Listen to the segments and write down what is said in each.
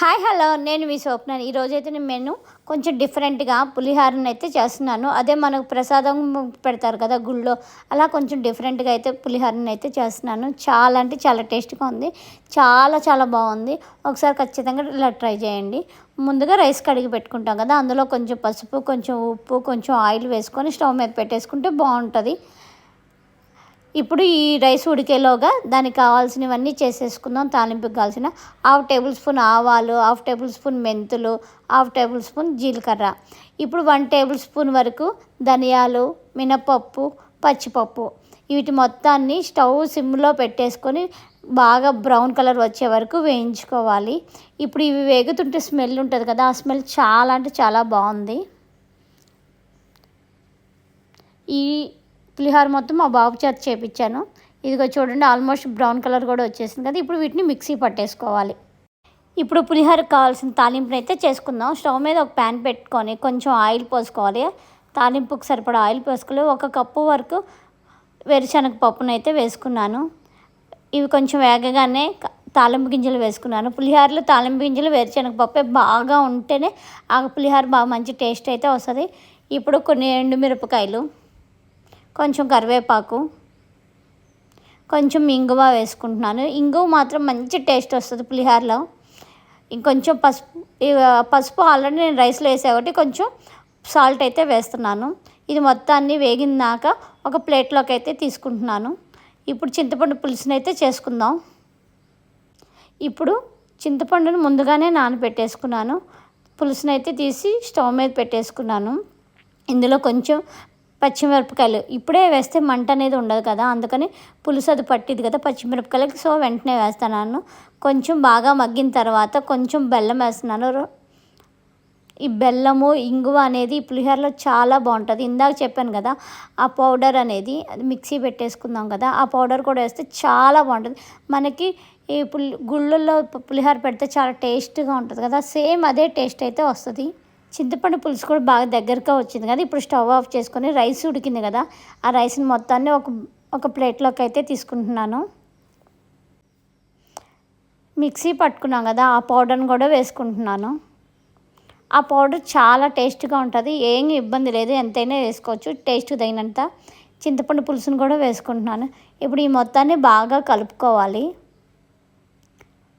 Hi hello. నేను మీ స్వప్న. ఈరోజు అయితే నేను మెను కొంచెం డిఫరెంట్గా పులిహారని అయితే చేస్తున్నాను. అదే మనకు ప్రసాదం పెడతారు కదా గుళ్ళో అలా కొంచెం డిఫరెంట్గా అయితే పులిహారని అయితే చేస్తున్నాను. చాలా అంటే చాలా టేస్ట్గా ఉంది. చాలా చాలా బాగుంది. ఒకసారి ఖచ్చితంగా ఇలా ట్రై చేయండి. ముందుగా రైస్ కడిగి పెట్టుకుంటాం కదా అందులో కొంచెం పసుపు కొంచెం ఉప్పు కొంచెం ఆయిల్ వేసుకొని స్టవ్ మీద పెట్టేసుకుంటే బాగుంటుంది. ఇప్పుడు ఈ రైస్ ఉడికేలోగా దానికి కావాల్సినవన్నీ చేసేసుకుందాం తాలింపుకి కావాల్సిన హాఫ్ టేబుల్ స్పూన్ ఆవాలు హాఫ్ టేబుల్ స్పూన్ మెంతులు హాఫ్ టేబుల్ స్పూన్ జీలకర్ర. ఇప్పుడు వన్ టేబుల్ స్పూన్ వరకు ధనియాలు మినపప్పు పచ్చిపప్పు. వీటి మొత్తాన్ని స్టవ్ సిమ్లో పెట్టేసుకొని బాగా బ్రౌన్ కలర్ వచ్చే వరకు వేయించుకోవాలి. ఇప్పుడు ఇవి వేగుతుంటే స్మెల్ ఉంటుంది కదా ఆ స్మెల్ చాలా అంటే చాలా బాగుంది. ఈ పులిహోర మొత్తం మా బాబు చేత చేపించాను ఇదిగో చూడండి ఆల్మోస్ట్ బ్రౌన్ కలర్ కూడా వచ్చేసింది కదా. ఇప్పుడు వీటిని మిక్సీ పట్టేసుకోవాలి. ఇప్పుడు పులిహోరకు కావాల్సిన తాలింపుని అయితే చేసుకుందాం. స్టవ్ మీద ఒక ప్యాన్ పెట్టుకొని కొంచెం ఆయిల్ పోసుకోవాలి. తాలింపుకి సరిపడా ఆయిల్ పోసుకోవాలి. ఒక కప్పు వరకు వేరుశనగ పప్పును అయితే వేసుకున్నాను. ఇవి కొంచెం వేగగానే తాలింపు గింజలు వేసుకున్నాను. పులిహోరలో తాలింపు గింజలు వేరుశనగ పప్పే బాగా ఉంటేనే ఆ పులిహోర బాగా మంచి టేస్ట్ అయితే వస్తుంది. ఇప్పుడు కొన్ని ఎండుమిరపకాయలు. కొంచెం కరివేపాకు కొంచెం ఇంగువ వేసుకుంటున్నాను. ఇంగువ మాత్రం మంచి టేస్ట్ వస్తుంది పులిహోరలో. ఇంకొంచెం పసుపు పసుపు ఆల్రెడీ నేను రైస్లో వేసే ఒకటి కొంచెం సాల్ట్ అయితే వేస్తున్నాను. ఇది మొత్తాన్ని వేగినాక ఒక ప్లేట్లోకి అయితే తీసుకుంటున్నాను. ఇప్పుడు చింతపండు పులుసుని అయితే చేసుకుందాం. ఇప్పుడు చింతపండును ముందుగానే నానబెట్టేసుకున్నాను. పులుసుని అయితే తీసి స్టవ్ మీద పెట్టేసుకున్నాను. ఇందులో కొంచెం పచ్చిమిరపకాయలు. ఇప్పుడే వేస్తే మంట అనేది ఉండదు కదా అందుకని పులుసు అది పట్టింది కదా పచ్చిమిరపకాయలకి. సో వెంటనే వేస్తున్నాను. కొంచెం బాగా మగ్గిన తర్వాత కొంచెం బెల్లం వేస్తున్నాను. ఈ బెల్లము ఇంగువ అనేది పులిహోరలో చాలా బాగుంటుంది. ఇందాక చెప్పాను కదా ఆ పౌడర్ అనేది అది మిక్సీ పెట్టేసుకుందాం కదా ఆ పౌడర్ కూడా వేస్తే చాలా బాగుంటుంది. మనకి ఈ పులి గుళ్ళల్లో పులిహోర పెడితే చాలా టేస్ట్గా ఉంటుంది కదా సేమ్ అదే టేస్ట్ అయితే వస్తుంది. చింతపండు పులుసు కూడా బాగా దగ్గరగా వచ్చింది కదా ఇప్పుడు స్టవ్ ఆఫ్ చేసుకొని రైస్ ఉడికింది కదా ఆ రైస్ని మొత్తాన్ని ఒక ఒక ప్లేట్లోకి అయితే తీసుకుంటున్నాను. మిక్సీ పట్టుకున్నాం కదా ఆ పౌడర్ని కూడా వేసుకుంటున్నాను. ఆ పౌడర్ చాలా టేస్ట్గా ఉంటుంది ఏం ఇబ్బంది లేదు ఎంతైనా వేసుకోవచ్చు టేస్ట్ తగినంత. చింతపండు పులుసును కూడా వేసుకుంటున్నాను. ఇప్పుడు ఈ మొత్తాన్ని బాగా కలుపుకోవాలి.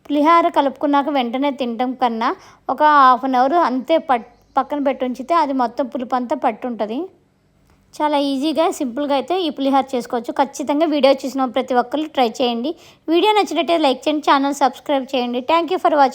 పులిహార కలుపుకున్నాక వెంటనే తినడం కన్నా ఒక హాఫ్ అన్ అవర్ అంతే పట్ పక్కన పెట్టి ఉంచితే అది మొత్తం పులుపు అంతా పట్టుంటుంది. చాలా ఈజీగా సింపుల్గా అయితే ఈ పులిహార చేసుకోవచ్చు. ఖచ్చితంగా వీడియో చూసిన ప్రతి ఒక్కరు ట్రై చేయండి. వీడియో నచ్చినట్టే లైక్ చేయండి ఛానల్ సబ్స్క్రైబ్ చేయండి. Thank you for watching